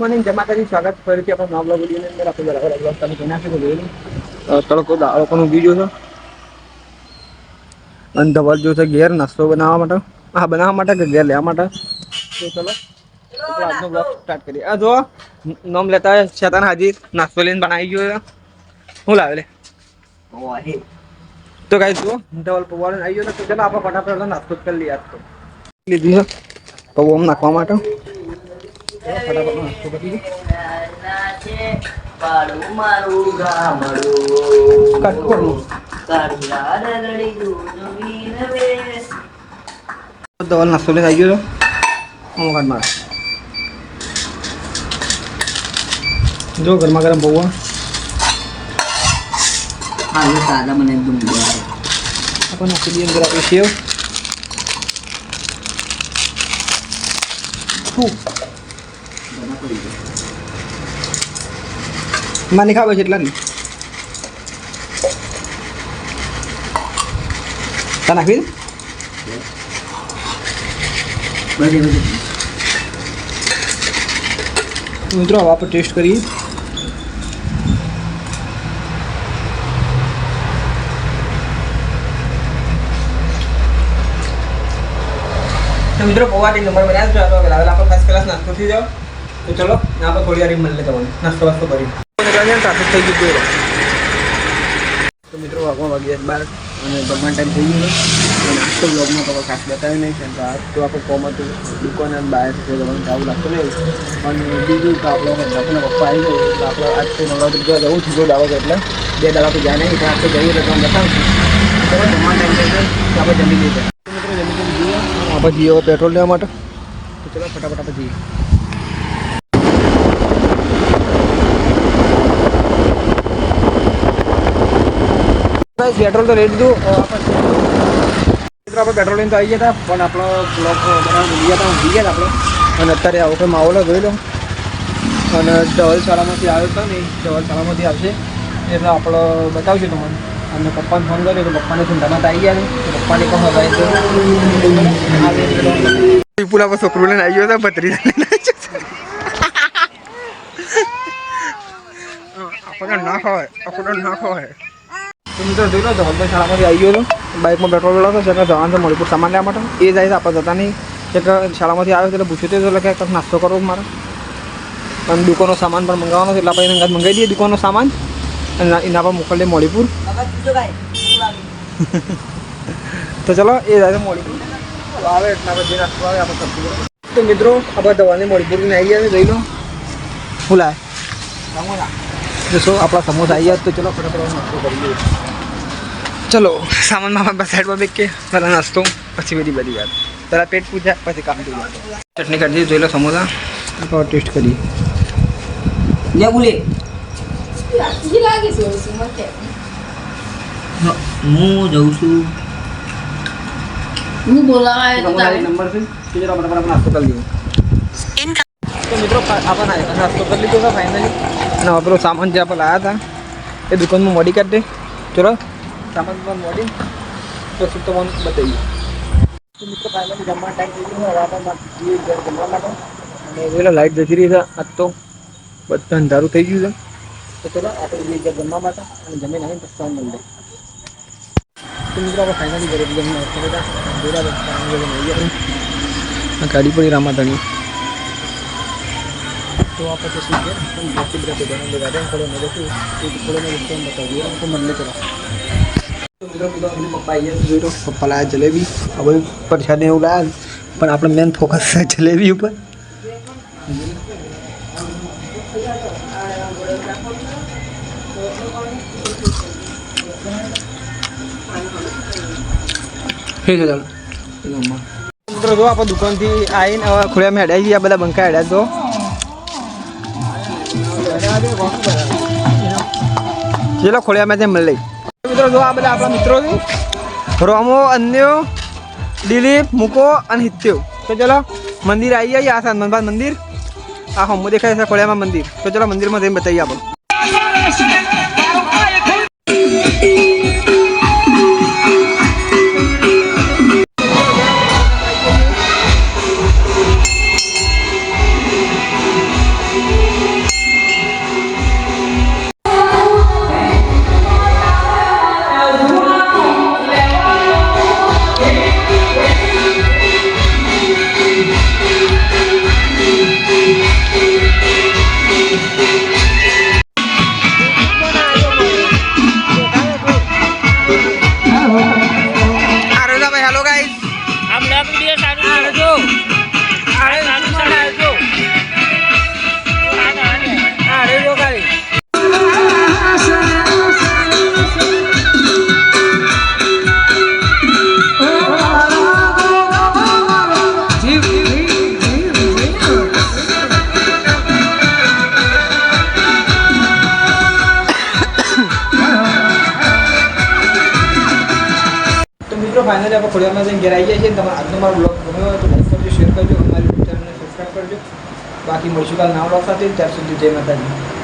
Morning જય માતાજી સ્વાગત ફરીથી આપણો નવા બ્લોગ વિડીયોની અંદર આપણે બરાબર બ્લોગ તમે જોઈ તો જોયું તડકો દાળો પણ ઉગી ગયો છે. અને ધવલ જોશે છે ઘેર નાસ્તો બનાવવા માટે. હા બનાવવા માટે કે ઘેર લેવા માટે? તો ચલો. આજનો બ્લોગ સ્ટાર્ટ કરીએ. આ જો નોમ લેતા શેતાન હાજી નાસ્તો લઈને બનાવી ગયો હું લાવે લે? તો ગાઈ જુઓ ધવલ પૌવાળો આવી ગયો તો ચલો આપણે ફટાફટ નાસ્તો કરી લઈએ આજ તો. લીધી છે. પૌવામાં નાખવા માટે. ફટાફટ નાસ્તો કરી લઈએ કાળું મારું ગામડું કટ કરું કાળિયા રગડી દૂધ વીણવે. ધવલ નાસ્તો લઈને આવી ગયો છે હું કાઢ મારે જો ગરમા ગરમ પૌવા હાલો દાદા મને એકદમ બોલાવે. આપણે નાખી દઈએ અંદર આપણે સેવ શું બના પડી ગયો. માની ખાવે છે એટલા નહીં તા નાખી દે બધે બધે. તો મિત્રો હવે આપણે ટેસ્ટ કરીએ તો મિત્રો પૌવાટી નંબર બનાવ્યો છે આપણે લાવેલા આપણે ફર્સ્ટ ક્લાસ નાસ્તો થઈ જાવ તો ચલો આપણે થોડી વાર મળી હોય નાસ્તો વાસ્તો કરી ટ્રાફિક થઈ ગયું તો મિત્રો વાગવા વાગ્યા બાર અને ભગવાન ટાઈમ થઈ ગયો નાસ્તો બ્લોગમાં તો ખાસ બતાવ્યું નહીં કેમ કે આ તો આપણે કોમ હતું દુકાન અને બહાર જવાનું આવું લાગતું નહીં પણ બીજું તો આપણે આપણને પપ્પા આવી ગયો તો આપણે આજ તો નવરાત્રી જોવા જવું છું દાવા એટલે. બે દાડા તો જાય નહીં આજ તો જઈએ તો તમને બતાવશું તો ભગવાન ટાઈમ થઈ ગયો તો આપણે જમી લઈએ. મિત્રો જમી જમી જઈએ આપણે જઈએ પેટ્રોલ લેવા માટે. તો ચલો ફટાફટ આપણે જઈએ. ગાઈસ પેટ્રોલ તો અ, આપણે મિત્રો આપણે પેટ્રોલ લઈને તો આવી ગયા હતા પણ આપણો બ્લોક બનાવવા ભૂલી ગયા હતા ભૂલી ગયા હતા આપણે. અને અત્યારે આવો કોઈ માહોલ જોઈ લો. અને ચવલશાળામાંથી આવ્યો હતો ને ધવલ શાળામાંથી આવશે. એટલે આપણો બતાવશું તમને. અને પપ્પાને ફોન કર્યો તો પપ્પાને ચિંતામાં આવી ગયા ને. પપ્પાને કહો ભાઈ તો વિપુલા છોકરું લઈને આવી ગયો હતો ભત્રી આપણને ના ખવાય આપણને ના ખવાય. મિત્રો જોઈ લો શાળામાંથી આવી હતો બાઇકમાં પેટ્રોલ વેળાતો છે એટલે જવાનું છે મણિપુર સામાન લેવા માટે એ જાય છે આપણે જતા નહીં એક શાળામાંથી આવ્યો એટલે પૂછ્યું તો એટલે કે કંઈક નાસ્તો કરવો મારે અને દુકાનનો સામાન પણ મંગાવવાનો છે એટલે આપણે એને મંગાવી દઈએ દુકાનનો સામાન અને એના પર મોકલી દઈએ મણિપુર તો ચલો એ જાય છે મણિપુર આવે એટલે આપણે જે નાસ્તો આવે આપણે તો મિત્રો આપણે દવાની મણિપુરને આવી ગયા જોઈ લો શું લાય જો શું આપણા સમોસા આવી ગયા તો ચલો ફટાફટ નાસ્તો કરી લઈએ ચલો સામાન મામા સાઈડમાં બેક કે પહેલાં નાસ્તો પછી બધી બધી વાત પહેલાં પેટ પૂજા પછી કામ થઈ જાય ચટણી કાઢી દીધી જોઈ લો સમોસા તો ટેસ્ટ કરીએ લે બોલે ઈ લાગે છે ઓછી મતે હું જઉં છું હું બોલાવાય તો સમોસા તારે એક નંબર છે તો ચલો ફટાફટ આપણે નાસ્તો કરી લઈએ તો મિત્રો આપણે નાસ્તો કરી લીધો છે ફાઇનલી અને હવે પેલો સામાન જે આપણે લાવ્યા હતા એ દુકાનમાં મોડી કાઢી દે ચલો સામાન પણ મોડી પછી તો મને બતાવીએ તો મિત્રો ફાઇનલી જમવા ટાઈમ થઈ ગયો હવે આપણે જઈએ ઘર જમવા માટે અને પેલા લાઇટ જતી રહી છે આજ તો બધા અંધારું થઈ ગયું છે તો ચલો આપણે જઈએ ઘર જમવા માટે અને જમીન આવીને પછી તમને મળી તો મિત્રો આપણે ફાઇનલી ઘરે જમવા આવતા હતા જોડા બધા આ ગાડી પડી રામાધણી તો આપણે પછી ગયા બાકી બધા બધાને ગાર્ડન ખોલો ને જશું એ ખોલો ને રસ્તો બતાવીએ તો મને ચલો પપ્પા અહીંયા જોઈ લો પપ્પા લાયા જલેબી હવે પ્રસાદ એવું લાયા પણ આપણે મેન ફોકસ છે જલેબી ઉપર ઠીક છે ચાલો મિત્રો જો આપણે દુકાનથી આવીને હવે ખોળિયા હેડ્યા છીએ આ બધા બંકા હેડ્યા તો ચલો ખોળિયા મેં મળી લઈ મિત્રો જો આ બધા આપણા મિત્રો છે. રોમો અન્યો દિલીપ મુકો અને હિત્યો. તો ચલો મંદિર આવી જાય આ મંદિર. આ હમો દેખાય છે ખોળિયામાં મંદિર. તો ચલો મંદિરમાં જઈને બતાવીએ આપણે. ફાઇનલી આપણે ખોડિયારમાં જઈને ઘેર આવી જાય છે આજનો મારો બ્લોગ ગમ્યો હોય તો લાઈક કરજો શેર કરજો, અમારી ચેનલને સબસ્ક્રાઈબ કરજો. બાકી મળશું કાલ નવા બ્લોગ સાથે. ત્યાર સુધી જય માતાજી.